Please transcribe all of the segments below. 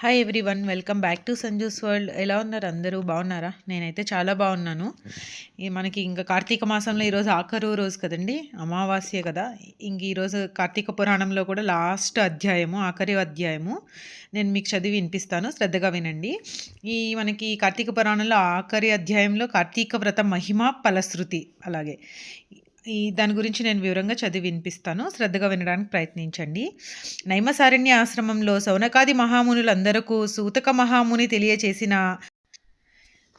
Hi everyone welcome back to Sanju's world ఎలా ఉన్నారు అందరూ? బాగున్నారా? నేనైతే చాలా బాగున్నాను. ఈ మనకి ఇంకా కార్తీక మాసంలో ఈరోజు ఆఖరు రోజు కదండి? అమావాస్య కదా. ఇంక ఈరోజు కార్తీక పురాణంలో కూడా లాస్ట్ అధ్యాయము ఆఖరి అధ్యాయము నేను మీకు చదివి వినిపిస్తాను. శ్రద్ధగా వినండి. ఈ మనకి కార్తీక పురాణంలో ఆఖరి అధ్యాయంలో కార్తీక వ్రత మహిమ ఫలశ్రుతి. అలాగే ఈ దాని గురించి నేను వివరంగా చదివి వినిపిస్తాను. శ్రద్ధగా వినడానికి ప్రయత్నించండి. నైమసారణ్య ఆశ్రమంలో సౌనకాది మహామునులందరకు సూతక మహాముని తెలియచేసిన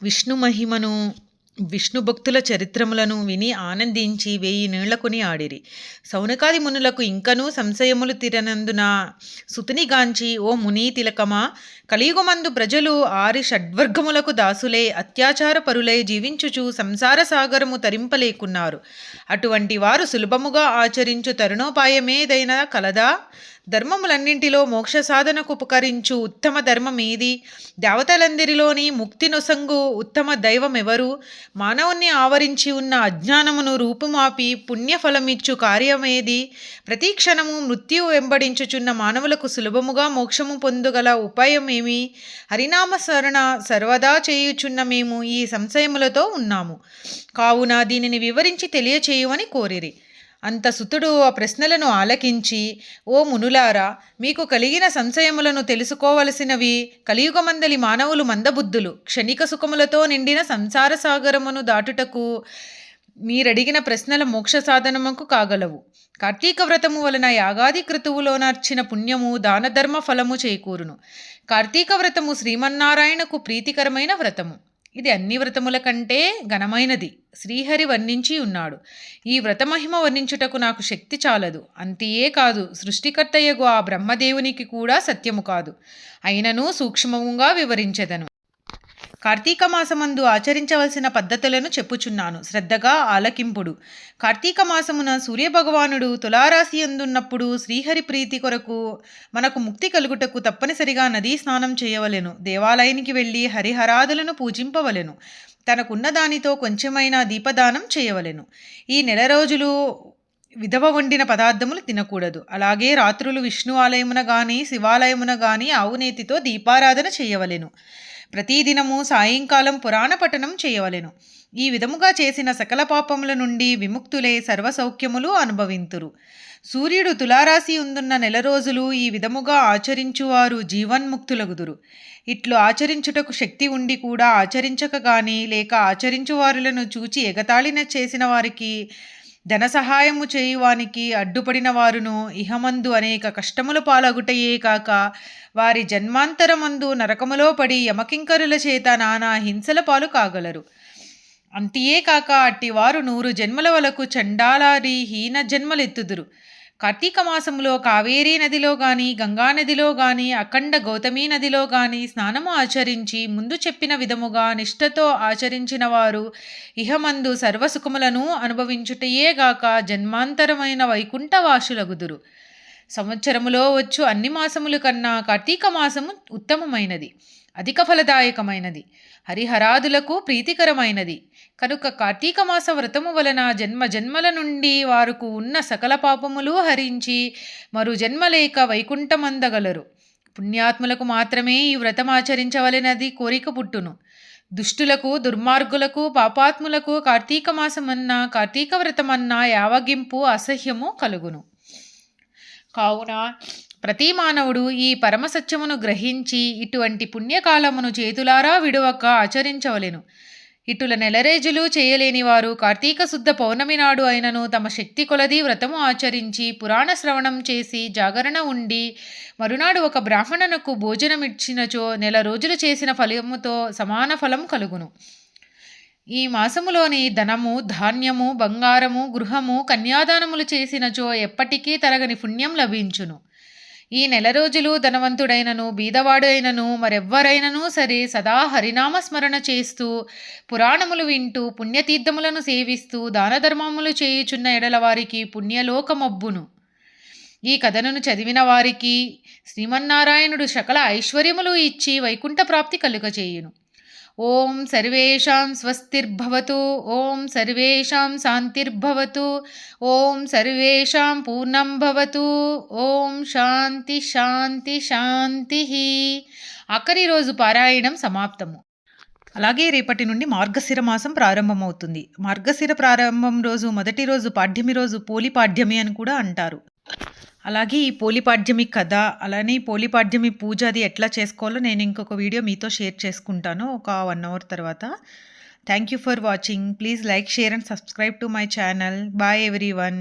విష్ణు మహిమను విష్ణు భక్తుల చరిత్రములను విని ఆనందించి వేయి నీళ్ళకుని ఆడిరి. సౌనకాది మునులకు ఇంకనూ సంశయములు తిరనందున సుతునిగాంచి ఓ ముని తిలకమా కలియుగమందు ప్రజలు ఆరి షడ్వర్గములకు దాసులై అత్యాచార పరులై జీవించుచు సంసార సాగరము తరింపలేకున్నారు. అటువంటి వారు సులభముగా ఆచరించు తరుణోపాయమేదైనా కలదా? ధర్మములన్నింటిలో మోక్ష సాధనకు ఉపకరించు ఉత్తమ ధర్మం ఏది? దేవతలందరిలోని ముక్తి నొసంగు ఉత్తమ దైవం ఎవరు? మానవుణ్ణి ఆవరించి ఉన్న అజ్ఞానమును రూపుమాపి పుణ్యఫలమిచ్చు కార్యమేది ప్రతి క్షణము మృత్యువు వెంబడించుచున్న మానవులకు సులభముగా మోక్షము పొందుగల ఉపాయం ఏమి? హరినామ స్మరణ సర్వదా చేయుచున్న మేము ఈ సంశయములతో ఉన్నాము. కావున దీనిని వివరించి తెలియచేయుమని కోరిరి. అంత సుతుడు ఆ ప్రశ్నలను ఆలకించి ఓ మునులారా మీకు కలిగిన సంశయములను తెలుసుకోవలసినవి కలియుగమందలి మానవులు మందబుద్ధులు. క్షణిక సుఖములతో నిండిన సంసార సాగరమును దాటుటకు మీరడిగిన ప్రశ్నల మోక్ష సాధనముకు కాగలవు. కార్తీక వ్రతము వలన యాగాది క్రతువులోనర్చిన పుణ్యము దానధర్మ ఫలము చేకూరును. కార్తీక వ్రతము శ్రీమన్నారాయణకు ప్రీతికరమైన వ్రతము. ఇది అన్ని వ్రతముల కంటే ఘనమైనది. శ్రీహరి వర్ణించి ఉన్నాడు. ఈ వ్రతమహిమ వర్ణించుటకు నాకు శక్తి చాలదు. అంతియే కాదు. సృష్టికర్తయ్యగు ఆ బ్రహ్మదేవునికి కూడా సత్యము కాదు. అయినను సూక్ష్మముగా వివరించెదను. కార్తీక మాసమందు ఆచరించవలసిన పద్ధతులను చెప్పుచున్నాను. శ్రద్ధగా ఆలకింపుడు. కార్తీక మాసమున సూర్యభగవానుడు తులారాశి ఎందున్నప్పుడు శ్రీహరి ప్రీతి కొరకు మనకు ముక్తి కలుగుటకు తప్పనిసరిగా నదీ స్నానం చేయవలెను. దేవాలయానికి వెళ్ళి హరిహరాదులను పూజింపవలెను. తనకున్న దానితో కొంచెమైనా దీపదానం చేయవలెను. ఈ నెల రోజులు విధవ వండిన పదార్థములు తినకూడదు. అలాగే రాత్రులు విష్ణు ఆలయమున గాని శివాలయమున గాని ఆవునేతితో దీపారాధన చేయవలెను. ప్రతిదినము సాయంకాలం పురాణ పఠనం చేయవలెను. ఈ విధముగా చేసిన సకల పాపముల నుండి విముక్తులే సర్వసౌఖ్యములు అనుభవింతురు. సూర్యుడు తులారాశి ఉందున్న నెల రోజులు ఈ విధముగా ఆచరించువారు జీవన్ముక్తులగుదురు. ఇట్లు ఆచరించుటకు శక్తి ఉండి కూడా ఆచరించక గాని లేక ఆచరించువారులను చూచి ఎగతాళిన చేసిన వారికి ధన సహాయము చేయువానికి అడ్డుపడిన వారును ఇహమందు అనేక కష్టముల పాలగుటయే కాక వారి జన్మాంతరమందు నరకములో పడి యమకింకరుల చేత నానా హింసల పాలు కాగలరు. అంతియే కాక అట్టి వారు నూరు జన్మల వలకు చండాలారి హీన జన్మలెత్తుదురు. కార్తీక మాసంలో కావేరీ నదిలో గాని గంగా నదిలో గాని అఖండ గౌతమీ నదిలో గాని స్నానము ఆచరించి ముందు చెప్పిన విధముగా నిష్ఠతో ఆచరించిన వారు ఇహమందు సర్వసుఖములను అనుభవించుటయే గాక జన్మాంతరమైన వైకుంఠవాసులగుదురు. సంవత్సరములో వచ్చు అన్ని మాసముల కన్నా కార్తీక మాసము ఉత్తమమైనది. అధిక ఫలదాయకమైనది. హరిహరాదులకు ప్రీతికరమైనది. కనుక కార్తీక మాస వ్రతము వలన జన్మ జన్మల నుండి వారుకు ఉన్న సకల పాపములు హరించి మరు జన్మలేక వైకుంఠమందగలరు పుణ్యాత్ములకు మాత్రమే ఈ వ్రతం ఆచరించవలనది కోరిక పుట్టును. దుష్టులకు దుర్మార్గులకు పాపాత్ములకు కార్తీక మాసమన్నా కార్తీక వ్రతమన్నా యావగింపు అసహ్యము కలుగును. కావున ప్రతి మానవుడు ఈ పరమసత్యమును గ్రహించి ఇటువంటి పుణ్యకాలమును చేతులారా విడవక ఆచరించవలెను. ఇటుల నెలరేజులు చేయలేని వారు కార్తీక శుద్ధ పౌర్ణమి నాడు అయినను తమ శక్తి కొలది వ్రతము ఆచరించి పురాణ శ్రవణం చేసి జాగరణ ఉండి మరునాడు ఒక బ్రాహ్మణునకు భోజనమిచ్చినచో నెల రోజులు చేసిన ఫలముతో సమాన ఫలం కలుగును. ఈ మాసములోని ధనము ధాన్యము బంగారము గృహము కన్యాదానములు చేసినచో ఎప్పటికీ తరగని పుణ్యం లభించును. ఈ నెల రోజులు ధనవంతుడైనను బీదవాడైనను మరెవ్వరైనను సరే సదా హరినామస్మరణ చేస్తూ పురాణములు వింటూ పుణ్యతీర్థములను సేవిస్తూ దానధర్మములు చేయుచున్న ఎడలవారికి పుణ్యలోకమబ్బును. ఈ కథను చదివిన వారికి శ్రీమన్నారాయణుడు సకల ఐశ్వర్యములు ఇచ్చి వైకుంఠ ప్రాప్తి కలుగచేయును ఓం సర్వేషాం స్వస్తిర్భవతు ఓం సర్వేషాం శాంతిర్భవతు ఓం సర్వేషాం పూర్ణం భవతు ఓం శాంతి శాంతి శాంతి. ఆఖరి రోజు పారాయణం సమాప్తము. అలాగే రేపటి నుండి మార్గశిర మాసం ప్రారంభమవుతుంది. మార్గశిర ప్రారంభం రోజు మొదటి రోజు పాడ్యమి రోజు పోలి పాడ్యమి అని కూడా అంటారు. అలాగే ఈ పోలిపాడ్యమి కథ అలానే ఈ పోలిపాడ్యమి పూజ అది ఎట్లా చేసుకోవాలో నేను ఇంకొక వీడియో మీతో షేర్ చేసుకుంటాను ఒక వన్ అవర్ తర్వాత. Thank you for watching please like share and subscribe to my channel bye everyone